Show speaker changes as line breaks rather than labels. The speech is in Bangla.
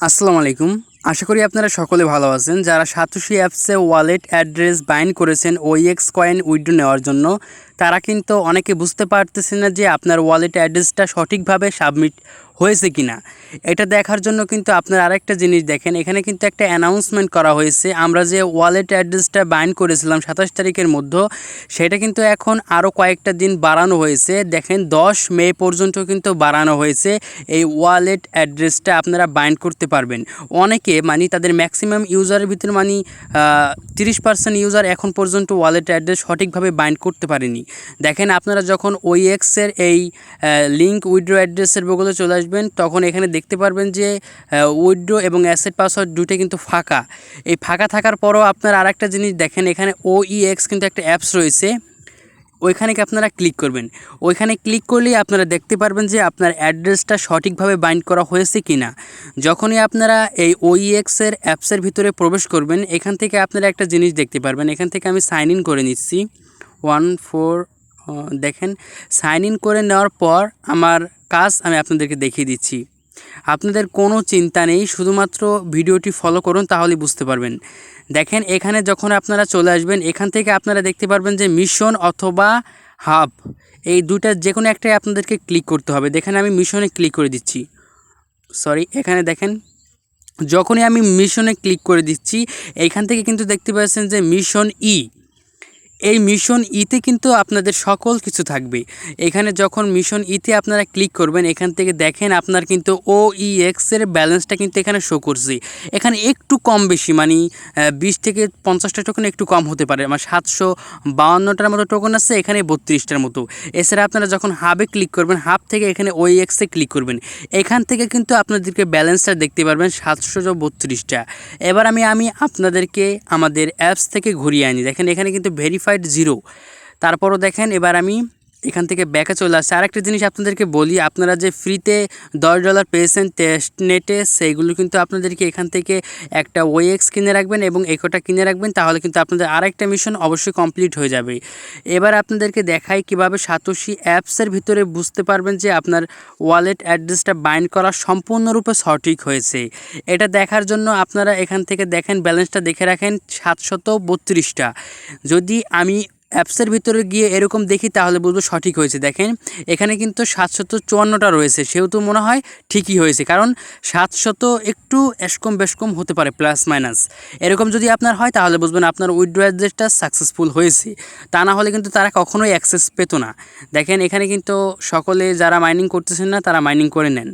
আসসালামু আলাইকুম। আশা করি আপনারা সকলে ভালো আছেন। যারা সাতোশি অ্যাপসে ওয়ালেট অ্যাড্রেস বাইন করেছেন ওইএক্স কয়েন উইড্রো নেওয়ার জন্য, তারা কিন্তু অনেকে বুঝতে পারতেছে না যে আপনার ওয়ালেট অ্যাড্রেসটা সঠিকভাবে সাবমিট হয়েছে কি না এটা দেখার জন্য কিন্তু আপনার আরেকটা জিনিস দেখেন, এখানে কিন্তু একটা অ্যানাউন্সমেন্ট করা হয়েছে। আমরা যে ওয়ালেট অ্যাড্রেসটা বাইন করেছিলাম সাতাশ তারিখের মধ্যে, সেটা কিন্তু এখন আরও কয়েকটা দিন বাড়ানো হয়েছে। দেখেন দশ মে পর্যন্ত কিন্তু বাড়ানো হয়েছে, এই ওয়ালেট অ্যাড্রেসটা আপনারা বাইন্ড করতে পারবেন। অনেকে মানে তাদের ম্যাক্সিমাম ইউজারের ভিতরে মানে তিরিশ পার্সেন্ট ইউজার এখন পর্যন্ত ওয়ালেট অ্যাড্রেস সঠিকভাবে বাইন্ড করতে পারেনি। দেখেন আপনারা যখন ওই এক্সের এই লিঙ্ক উইড্রো অ্যাড্রেসের বগলে চলে আসবেন, তখন এখানে দেখতে পারবেন যে উইড্রো এবং অ্যাসেট পাসওয়ার্ড দুটোই কিন্তু ফাঁকা। এই ফাঁকা থাকার পরও আপনারা আরেকটা জিনিস দেখেন, এখানে ওইএক্স কিন্তু একটা অ্যাপস রয়েছে। ওইখানে কি আপনারা ক্লিক করবেন। ওইখানে ক্লিক করলেই আপনারা দেখতে পারবেন যে আপনার অ্যাড্রেসটা সঠিকভাবে বাইন্ড করা হয়েছে কি না যখনই আপনারা এই ওইএক্সের অ্যাপসের ভিতরে প্রবেশ করবেন, এখান থেকে আপনারা একটা জিনিস দেখতে পারবেন। এখান থেকে আমি সাইন ইন করে নিচ্ছি। ওয়ান ফোর দেখেন সাইন ইন করে নেওয়ার পর আমার কাজ আমি আপনাদেরকে দেখিয়ে দিচ্ছি। আপনাদের কোনো চিন্তা নেই, শুধুমাত্র ভিডিওটি ফলো করুন তাহলে বুঝতে পারবেন। দেখেন এখানে যখন আপনারা চলে আসবেন, এখান থেকে আপনারা দেখতে পারবেন যে মিশন অথবা হাব এই দুটা যে কোনো একটাই আপনাদেরকে ক্লিক করতে হবে। দেখেন আমি মিশনে ক্লিক করে দিচ্ছি। সরি এখানে দেখেন, যখনই আমি মিশনে ক্লিক করে দিচ্ছি এইখান থেকে কিন্তু দেখতে পাচ্ছেন যে মিশন ই এই মিশন ইতে কিন্তু আপনাদের সকল কিছু থাকবে। এখানে যখন মিশন ইতে আপনারা ক্লিক করবেন, এখান থেকে দেখেন আপনার কিন্তু ও ই এক্সের ব্যালেন্সটা কিন্তু এখানে শো করছে। এখানে একটু কম বেশি মানে বিশ থেকে পঞ্চাশটা টোকন একটু কম হতে পারে। আমার সাতশো বাউন্নটার মতো টোকন আছে, এখানে বত্রিশটার মতো। এছাড়া আপনারা যখন হাবে ক্লিক করবেন হাব থেকে এখানে ওই এক্সে ক্লিক করবেন। এখান থেকে কিন্তু আপনাদেরকে ব্যালেন্সটা দেখতে পারবেন সাতশো বত্রিশটা। এবার আমি আমি আপনাদেরকে আমাদের অ্যাপস থেকে ঘুরিয়ে আনি। দেখেন এখানে কিন্তু ভেরিফাই ভেরিফাইড জিরো তারপরও দেখেন এবার আমি এখান থেকে ব্যাকে চলে আসছে। আরেকটা জিনিস আপনাদেরকে বলি, আপনারা যে ফ্রিতে দশ ডলার পেয়েছেন টেস্ট নেটে সেইগুলো কিন্তু আপনাদেরকে এখান থেকে একটা ওয়েক্স কিনে রাখবেন এবং একটা কিনে রাখবেন, তাহলে কিন্তু আপনাদের আরেকটা মিশন অবশ্যই কমপ্লিট হয়ে যাবে। এবার আপনাদেরকে দেখাই কীভাবে সাতোশি অ্যাপসের ভিতরে বুঝতে পারবেন যে আপনার ওয়ালেট অ্যাড্রেসটা বাইন্ড করা সম্পূর্ণরূপে সঠিক হয়েছে। এটা দেখার জন্য আপনারা এখান থেকে দেখেন ব্যালেন্সটা দেখে রাখেন সাতশত বত্রিশটা। যদি আমি অ্যাপসের ভিতরে গিয়ে এরকম দেখি, তাহলে বুঝব সঠিক হয়েছে। দেখেন, এখানে কিন্তু সাতশত চুয়ান্নটা রয়েছে। সেহেতু মনে হয় ঠিকই হয়েছে, কারণ সাতশত একটু এসকম বেশকম হতে পারে, প্লাস মাইনাস। এরকম যদি আপনার হয়, তাহলে বুঝবেন আপনার উইড্রো অ্যাড্রেসটা সাকসেসফুল হয়েছে। তা না হলে কিন্তু তারা কখনোই অ্যাক্সেস পেত না। দেখেন, এখানে কিন্তু সকলে যারা মাইনিং করতেছেন না, তারা মাইনিং করে নেন।